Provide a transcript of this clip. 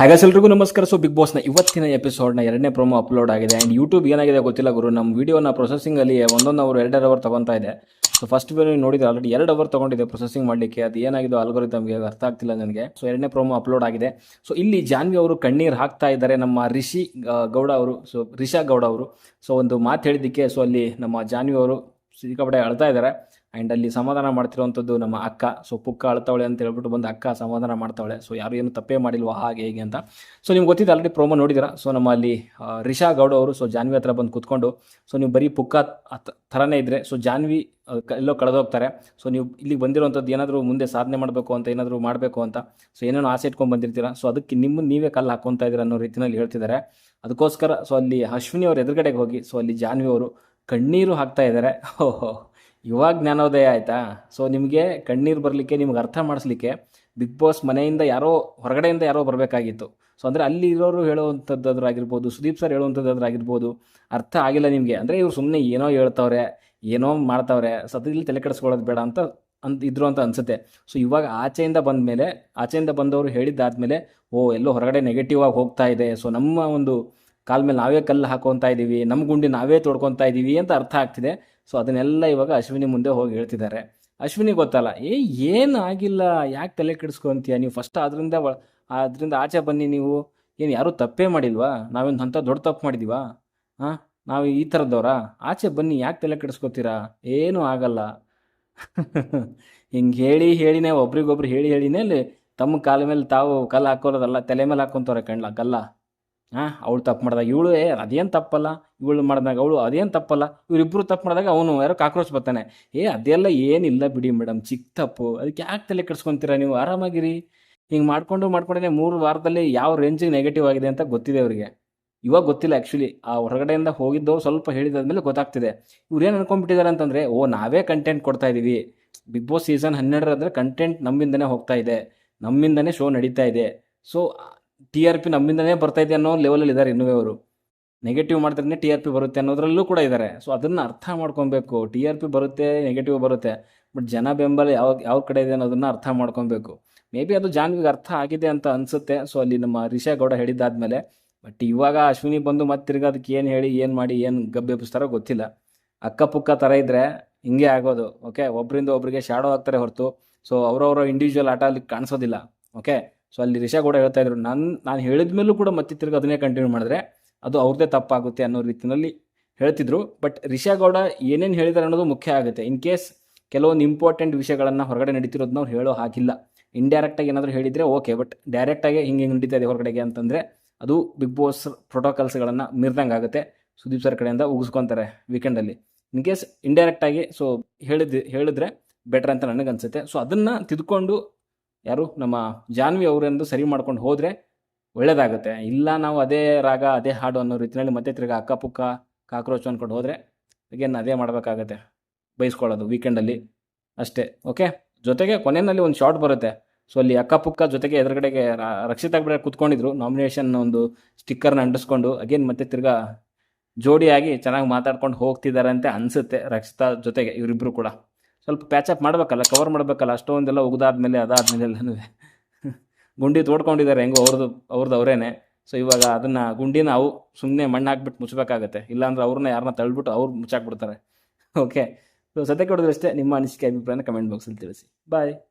ಹಾಗಾದ್ರೆ ಎಲ್ರಿಗೂ ನಮಸ್ಕಾರ. ಸೊ ಬಿಗ್ ಬಾಸ್ನ ಇವತ್ತಿನ ಎಪಿಸೋಡ್ನ ಎರಡನೇ ಪ್ರೋಮೋ ಅಪ್ಲೋಡ್ ಆಗಿದೆ. ಆ್ಯಂಡ್ ಯೂಟ್ಯೂಬ್ ಏನಾಗಿದೆ ಗೊತ್ತಿಲ್ಲ ಗುರು? ನಮ್ಮ ವೀಡಿಯೋನ ಪ್ರೊಸೆಸಿಂಗಲ್ಲಿ ಒಂದೊಂದು ಅವರು ಎರಡೆರಡು ಅವರ್ ತಗೊತಾ ಇದೆ. ಸೊ ಫಸ್ಟ್ ವೀಡಿಯೋ ನೋಡಿದ್ರೆ ಆಲ್ರೆಡಿ ಎರಡು ಅವರ್ ತೊಗೊಂಡಿದೆ ಪ್ರೊಸೆಸಿಂಗ್ ಮಾಡಲಿಕ್ಕೆ. ಅದು ಏನಾಗಿದೆ ಅಲ್ಗೋರಿತಮ್ಗೆ ಅರ್ಥ ಆಗ್ತಿಲ್ಲ ನನಗೆ. ಸೊ ಎರಡನೇ ಪ್ರೋಮೋ ಅಪ್ಲೋಡ್ ಆಗಿದೆ. ಸೊ ಇಲ್ಲಿ ಜಾನ್ವಿ ಅವರು ಕಣ್ಣೀರು ಹಾಕ್ತಾ ಇದ್ದಾರೆ. ನಮ್ಮ ರಿಷಿ ಗೌಡ ಅವರು ಸೊ ರಿಷಾ ಗೌಡ ಅವರು. ಸೊ ಒಂದು ಮಾತು ಹೇಳಿದ್ದಕ್ಕೆ ಸೊ ಅಲ್ಲಿ ನಮ್ಮ ಜಾನ್ವಿ ಅವರು ಸಿಕ್ಕಾಪಟ್ಟೆ ಅಳ್ತಾ ಇದ್ದಾರೆ ಆ್ಯಂಡ್ ಅಲ್ಲಿ ಸಮಾಧಾನ ಮಾಡ್ತಿರುವಂಥದ್ದು ನಮ್ಮ ಅಕ್ಕ. ಸೊ ಪುಕ್ಕ ಅಳ್ತಾವಳೆ ಅಂತ ಹೇಳ್ಬಿಟ್ಟು ಬಂದು ಅಕ್ಕ ಸಮಾಧಾನ ಮಾಡ್ತಾವಳೆ. ಸೊ ಯಾರು ಏನು ತಪ್ಪೇ ಮಾಡಿಲ್ವಾ, ಹಾಗೆ ಹೇಗೆ ಅಂತ. ಸೊ ನಿಮ್ಗೆ ಗೊತ್ತಿದೆ ಆಲ್ರೆಡಿ ಪ್ರೋಮೋ ನೋಡಿದಿರ ಸೊ ನಮ್ಮ ಅಲ್ಲಿ ರಿಷಾ ಗೌಡ ಅವರು ಸೊ ಜಾನ್ವಿ ಹತ್ರ ಬಂದು ಕೂತ್ಕೊಂಡು ಸೊ ನೀವು ಬರೀ ಪುಕ್ಕ ಥರನೇ ಇದ್ದರೆ ಸೊ ಜಾನ್ವಿ ಎಲ್ಲೋ ಕಳೆದೋಗ್ತಾರೆ. ಸೊ ನೀವು ಇಲ್ಲಿಗೆ ಬಂದಿರುವಂಥದ್ದು ಏನಾದರೂ ಮುಂದೆ ಸಾಧನೆ ಮಾಡಬೇಕು ಅಂತ, ಏನಾದರೂ ಮಾಡಬೇಕು ಅಂತ ಸೊ ಏನೇನೋ ಆಸೆ ಇಟ್ಕೊಂಡು ಬಂದಿರ್ತೀರಾ? ಸೊ ಅದಕ್ಕೆ ನಿಮ್ಮ, ನೀವೇ ಕಲ್ಲು ಹಾಕ್ಕೊತಾ ಇದ್ದೀರ ಅನ್ನೋ ರೀತಿಯಲ್ಲಿ ಹೇಳ್ತಿದ್ದಾರೆ. ಅದಕ್ಕೋಸ್ಕರ ಸೊ ಅಲ್ಲಿ ಅಶ್ವಿನಿ ಅವ್ರ ಎದುರುಗಡೆಗೆ ಹೋಗಿ ಸೊ ಅಲ್ಲಿ ಜಾನ್ವಿ ಅವರು ಕಣ್ಣೀರು ಹಾಕ್ತಾ ಇದ್ದಾರೆ. ಓಹೋ ಇವಾಗ ಜ್ಞಾನೋದಯ ಆಯಿತಾ? ಸೊ ನಿಮಗೆ ಕಣ್ಣೀರು ಬರಲಿಕ್ಕೆ, ನಿಮ್ಗೆ ಅರ್ಥ ಮಾಡಿಸ್ಲಿಕ್ಕೆ ಬಿಗ್ ಬಾಸ್ ಮನೆಯಿಂದ ಯಾರೋ, ಹೊರಗಡೆಯಿಂದ ಯಾರೋ ಬರಬೇಕಾಗಿತ್ತು. ಸೊ ಅಂದರೆ ಅಲ್ಲಿ ಇರೋರು ಹೇಳುವಂಥದ್ದಾದ್ರಾಗಿರ್ಬೋದು ಸುದೀಪ್ ಸರ್ ಹೇಳುವಂಥದ್ದಾದ್ರಾಗಿರ್ಬೋದು ಅರ್ಥ ಆಗಿಲ್ಲ ನಿಮಗೆ. ಅಂದರೆ ಇವ್ರು ಸುಮ್ಮನೆ ಏನೋ ಹೇಳ್ತವ್ರೆ, ಏನೋ ಮಾಡ್ತಾವ್ರೆ ಸತ್ಯದಲ್ಲಿ ತಲೆ ಕೆಡಿಸ್ಕೊಳ್ಳೋದು ಬೇಡ ಅಂತ ಅಂತ ಇದ್ರು ಅಂತ ಅನಿಸುತ್ತೆ. ಸೊ ಇವಾಗ ಆಚೆಯಿಂದ ಬಂದ ಮೇಲೆ ಆಚೆಯಿಂದ ಬಂದವರು ಹೇಳಿದ್ದಾದ್ಮೇಲೆ, ಓ, ಎಲ್ಲೋ ಹೊರಗಡೆ ನೆಗೆಟಿವ್ ಆಗಿ ಹೋಗ್ತಾ ಇದೆ. ಸೊ ನಮ್ಮ ಒಂದು ಕಾಲ ಮೇಲೆ ನಾವೇ ಕಲ್ಲು ಹಾಕೊತಾ ಇದ್ದೀವಿ ನಮ್ಮ ಗುಂಡಿ ನಾವೇ ತೊಡ್ಕೊತಾ ಇದ್ದೀವಿ ಅಂತ ಅರ್ಥ ಆಗ್ತಿದೆ. ಸೊ ಅದನ್ನೆಲ್ಲ ಇವಾಗ ಅಶ್ವಿನಿ ಮುಂದೆ ಹೋಗಿ ಹೇಳ್ತಿದ್ದಾರೆ. ಅಶ್ವಿನಿ ಗೊತ್ತಲ್ಲ, ಏ, ಏನು ಆಗಿಲ್ಲ, ಯಾಕೆ ತಲೆ ಕೆಡಿಸ್ಕೊಂತೀಯ? ನೀವು ಫಸ್ಟ್ ಅದರಿಂದ ಅದರಿಂದ ಆಚೆ ಬನ್ನಿ ನೀವು. ಏನು, ಯಾರೂ ತಪ್ಪೇ ಮಾಡಿಲ್ವಾ? ನಾವೇನು ಅಂಥ ದೊಡ್ಡ ತಪ್ಪು ಮಾಡಿದೀವಾ? ಹಾಂ ನಾವು ಈ ಥರದವ್ರಾ ಆಚೆ ಬನ್ನಿ, ಯಾಕೆ ತಲೆ ಕೆಡಿಸ್ಕೊತೀರಾ? ಏನೂ ಆಗಲ್ಲ. ಹಿಂಗೆ ಹೇಳಿ ಹೇಳಿನೇ, ಒಬ್ರಿಗೊಬ್ರು ಹೇಳಿ ಹೇಳಿನೇ, ಅಲ್ಲಿ ತಮ್ಮ ಕಾಲ ಮೇಲೆ ತಾವು ಕಲ್ಲು ಹಾಕೋರೋದಲ್ಲ, ತಲೆ ಮೇಲೆ ಹಾಕೊಂತವ್ರೆ ಕಣ್ಲ, ಕಲ್ಲ? ಹಾಂ, ಅವಳು ತಪ್ಪು ಮಾಡಿದಾಗ ಇವಳು, ಏ, ಅದೇನು ತಪ್ಪಲ್ಲ? ಇವಳು ಮಾಡಿದಾಗ ಅವಳು ಅದೇನು ತಪ್ಪಲ್ಲ? ಇವರಿಬ್ಬರು ತಪ್ಪು ಮಾಡಿದಾಗ ಅವನು ಯಾರೋ ಕಾಕ್ರೋಚ್ ಬರ್ತಾನೆ. ಏ, ಅದೆಲ್ಲ ಏನಿಲ್ಲ ಬಿಡಿ ಮೇಡಮ್ ಚಿಕ್ಕ ತಪ್ಪು. ಅದಕ್ಕೆ ಯಾಕೆ ತಲೆ ಕೆಡ್ಸ್ಕೊಂತೀರಾ ನೀವು? ಆರಾಮಾಗಿರಿ. ಹಿಂಗೆ ಮಾಡಿಕೊಂಡು ಮಾಡ್ಕೊಂಡೇ ಮೂರು ವಾರದಲ್ಲಿ ಯಾವ ರೇಂಜಿಗೆ ನೆಗೆಟಿವ್ ಆಗಿದೆ ಅಂತ ಗೊತ್ತಿದೆ ಅವರಿಗೆ. ಇವಾಗ ಗೊತ್ತಿಲ್ಲ ಆ್ಯಕ್ಚುಲಿ ಆ ಹೊರಗಡೆಯಿಂದ ಹೋಗಿದ್ದೋ ಸ್ವಲ್ಪ ಹೇಳಿದಾದ್ಮೇಲೆ ಗೊತ್ತಾಗ್ತಿದೆ. ಇವ್ರು ಏನು ಅನ್ಕೊಂಡ್ಬಿಟ್ಟಿದ್ದಾರೆ ಅಂತಂದರೆ, ಓ, ನಾವೇ ಕಂಟೆಂಟ್ ಕೊಡ್ತಾ ಇದ್ದೀವಿ ಬಿಗ್ ಬಾಸ್ ಸೀಸನ್ ಹನ್ನೆರಡರಾದರೆ ಕಂಟೆಂಟ್ ನಮ್ಮಿಂದನೇ ಹೋಗ್ತಾ ಇದೆ. ನಮ್ಮಿಂದನೇ ಶೋ ನಡೀತಾ ಇದೆ. ಸೊ ಟಿ ಆರ್ ಪಿ ನಮ್ಮಿಂದನೇ ಬರ್ತಾ ಇದೆ ಅನ್ನೋ ಲೆವೆಲಲ್ಲಿ ಇದ್ದಾರೆ ಇನ್ನೂ ಅವರು. ನೆಗೆಟಿವ್ ಮಾಡಿದ್ರೆ ಟಿ ಆರ್ ಪಿ ಬರುತ್ತೆ ಅನ್ನೋದ್ರಲ್ಲೂ ಕೂಡ ಇದ್ದಾರೆ ಸೊ ಅದನ್ನು ಅರ್ಥ ಮಾಡ್ಕೊಬೇಕು. ಟಿ ಆರ್ ಪಿ ಬರುತ್ತೆ ನೆಗೆಟಿವ್ ಬರುತ್ತೆ. ಬಟ್ ಜನ ಬೆಂಬಲ ಯಾವ ಯಾವ ಕಡೆ ಇದೆ ಅನ್ನೋದನ್ನ ಅರ್ಥ ಮಾಡ್ಕೊಬೇಕು. ಮೇ ಬಿ ಅದು ಜಾನ್ವಿಗೆ ಅರ್ಥ ಆಗಿದೆ ಅಂತ ಅನಿಸುತ್ತೆ. ಸೊ ಅಲ್ಲಿ ನಮ್ಮ ರಿಷಾ ಗೌಡ ಹೇಳಿದ್ದಾದ್ಮೇಲೆ ಬಟ್ ಇವಾಗ ಅಶ್ವಿನಿ ಬಂದು ಮತ್ತೆ ತಿರ್ಗ ಅದಕ್ಕೆ ಏನು ಹೇಳಿ, ಏನು ಮಾಡಿ, ಏನು ಗಬ್ಬೆಬ್ಬಿಸ್ತಾರೋ ಗೊತ್ತಿಲ್ಲ. ಅಕ್ಕ ಪುಕ್ಕ ಥರ ಇದ್ದರೆ ಹಿಂಗೆ ಆಗೋದು ಓಕೆ ಒಬ್ಬರಿಂದ ಒಬ್ಬರಿಗೆ ಶಾಡೋ ಆಗ್ತಾರೆ ಹೊರತು. ಸೊ ಅವರವರ ಇಂಡಿವಿಜುವಲ್ ಆಟ ಅಲ್ಲಿ ಕಾಣಿಸೋದಿಲ್ಲ ಓಕೆ ಸೊ ಅಲ್ಲಿ ರಿಷಾ ಕೂಡ ಹೇಳ್ತಾ ಇದ್ರು, ನಾನು ನಾನು ಹೇಳಿದ ಮೇಲೂ ಕೂಡ ಮತ್ತೆ ತಿರ್ಗಿ ಅದನ್ನೇ ಕಂಟಿನ್ಯೂ ಮಾಡಿದ್ರೆ ಅದು ಅವ್ರದ್ದೇ ತಪ್ಪಾಗುತ್ತೆ ಅನ್ನೋ ರೀತಿಯಲ್ಲಿ ಹೇಳ್ತಿದ್ರು. ಬಟ್ ರಿಷಾ ಗೌಡ ಏನೇನು ಹೇಳಿದಾರೆ ಅನ್ನೋದು ಮುಖ್ಯ ಆಗುತ್ತೆ. ಇನ್ ಕೇಸ್ ಕೆಲವೊಂದು ಇಂಪಾರ್ಟೆಂಟ್ ವಿಷಯಗಳನ್ನು ಹೊರಗಡೆ ನಡೀತಿರೋದನ್ನ ಅವ್ರು ಹೇಳೋ ಹಾಗಿಲ್ಲ. ಇಂಡೈರೆಕ್ಟಾಗಿ ಏನಾದರೂ ಹೇಳಿದರೆ ಓಕೆ ಬಟ್ ಡೈರೆಕ್ಟಾಗಿ ಹಿಂಗೆ ಹಿಂಗೆ ನಡೀತಾ ಇದೆ ಹೊರಗಡೆಗೆ ಅಂತಂದರೆ ಅದು ಬಿಗ್ ಬಾಸ್ ಪ್ರೋಟೋಕಾಲ್ಸ್ಗಳನ್ನು ಮೀರ್ದಂಗೆ ಆಗುತ್ತೆ. ಸುದೀಪ್ ಸರ್ ಕಡೆಯಿಂದ ಉಗಿಸ್ಕೊತಾರೆ ವೀಕೆಂಡಲ್ಲಿ ಇನ್ ಕೇಸ್ ಇಂಡೈರೆಕ್ಟಾಗಿ ಸೊ ಹೇಳಿದ್ದು ಹೇಳಿದ್ರೆ ಬೆಟರ್ ಅಂತ ನನಗನ್ಸುತ್ತೆ. ಸೊ ಅದನ್ನು ತಿದ್ಕೊಂಡು ಯಾರು? ನಮ್ಮ ಜಾನ್ವಿ ಅವರೆಂದು ಸರಿ ಮಾಡ್ಕೊಂಡು ಹೋದರೆ ಒಳ್ಳೇದಾಗುತ್ತೆ. ಇಲ್ಲ ನಾವು ಅದೇ ರಾಗ, ಅದೇ ಹಾಡು ಅನ್ನೋ ರೀತಿಯಲ್ಲಿ ಮತ್ತೆ ತಿರ್ಗಿ ಅಕ್ಕಪುಕ್ಕ ಕಾಕ್ರೋಚ್ ಅಂದ್ಕೊಂಡು ಹೋದರೆ ಅಗೇನ್ ಅದೇ ಮಾಡಬೇಕಾಗತ್ತೆ. ಬೈಸ್ಕೊಳ್ಳೋದು ವೀಕೆಂಡಲ್ಲಿ ಅಷ್ಟೇ ಓಕೆ ಜೊತೆಗೆ ಕೊನೆಯಲ್ಲಿ ಒಂದು ಶಾರ್ಟ್ ಬರುತ್ತೆ. ಸೊ ಅಲ್ಲಿ ಅಕ್ಕಪುಕ್ಕ ಜೊತೆಗೆ ಎದುರುಗಡೆಗೆ ರಕ್ಷಿತ ಬಿಡ ಕೂತ್ಕೊಂಡಿದ್ರು. ನಾಮಿನೇಷನ್ ಒಂದು ಸ್ಟಿಕ್ಕರ್ನ ಅಂಟಿಸ್ಕೊಂಡು ಅಗೇನ್ ಮತ್ತೆ ತಿರ್ಗಾ ಜೋಡಿಯಾಗಿ ಚೆನ್ನಾಗಿ ಮಾತಾಡ್ಕೊಂಡು ಹೋಗ್ತಿದ್ದಾರೆ ಅಂತ ಅನಿಸುತ್ತೆ ರಕ್ಷಿತಾ ಜೊತೆಗೆ ಇವರಿಬ್ಬರು ಕೂಡ. ಸ್ವಲ್ಪ ಪ್ಯಾಚಪ್ ಮಾಡಬೇಕಲ್ಲ ಕವರ್ ಮಾಡಬೇಕಲ್ಲ, ಅಷ್ಟೊಂದೆಲ್ಲ ಉಗ್ದಾದ್ಮೇಲೆ, ಅದಾದ್ಮೇಲೆ ಎಲ್ಲನೂ ಗುಂಡಿ ತೋಡ್ಕೊಂಡಿದ್ದಾರೆ ಹೆಂಗೋ ಅವ್ರದ್ದು ಅವ್ರದ್ದು ಅವರೇನೆ. ಸೊ ಇವಾಗ ಅದನ್ನು ಗುಂಡಿನ ಅವು ಸುಮ್ಮನೆ ಮಣ್ಣು ಹಾಕ್ಬಿಟ್ಟು ಮುಚ್ಚಬೇಕಾಗತ್ತೆ ಇಲ್ಲಾಂದ್ರೆ ಅವ್ರನ್ನ ಯಾರನ್ನ ತಳ್ಬಿಟ್ಟು ಅವ್ರು ಮುಚ್ಚಾಕ್ಬಿಡ್ತಾರೆ. ಓಕೆ ಸೊ ಸದ್ಯಕ್ಕೆ ಹೊಡೆದ್ರೆ ಅಷ್ಟೇ, ನಿಮ್ಮ ಅನಿಸಿಕೆ, ಅಭಿಪ್ರಾಯನ ಕಮೆಂಟ್ ಬಾಕ್ಸಲ್ಲಿ ತಿಳಿಸಿ. ಬಾಯ್